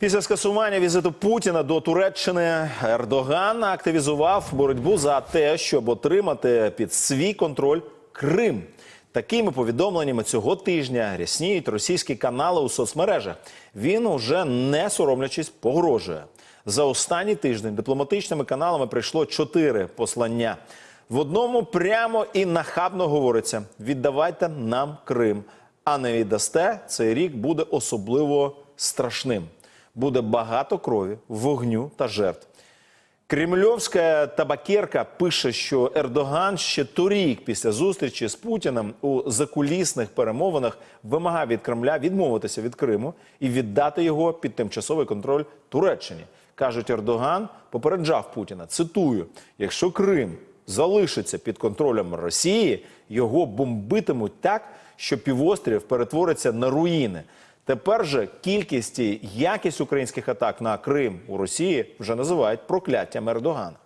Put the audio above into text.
Після скасування візиту Путіна до Туреччини Ердоган активізував боротьбу за те, щоб отримати під свій контроль Крим. Такими повідомленнями цього тижня рясніють російські канали у соцмережах. Він уже не соромлячись погрожує. За останній тиждень дипломатичними каналами прийшло чотири послання. В одному прямо і нахабно говориться: віддавайте нам Крим, а не віддасте, цей рік буде особливо страшним. Буде багато крові, вогню та жертв. Кремльовська табакерка пише, що Ердоган ще торік після зустрічі з Путіним у закулісних перемовинах вимагав від Кремля відмовитися від Криму і віддати його під тимчасовий контроль Туреччині. Кажуть, Ердоган попереджав Путіна. Цитую: якщо Крим залишиться під контролем Росії, його бомбитимуть так, що півострів перетвориться на руїни. Тепер же кількість і якість українських атак на Крим у Росії вже називають прокляттям Ердогана.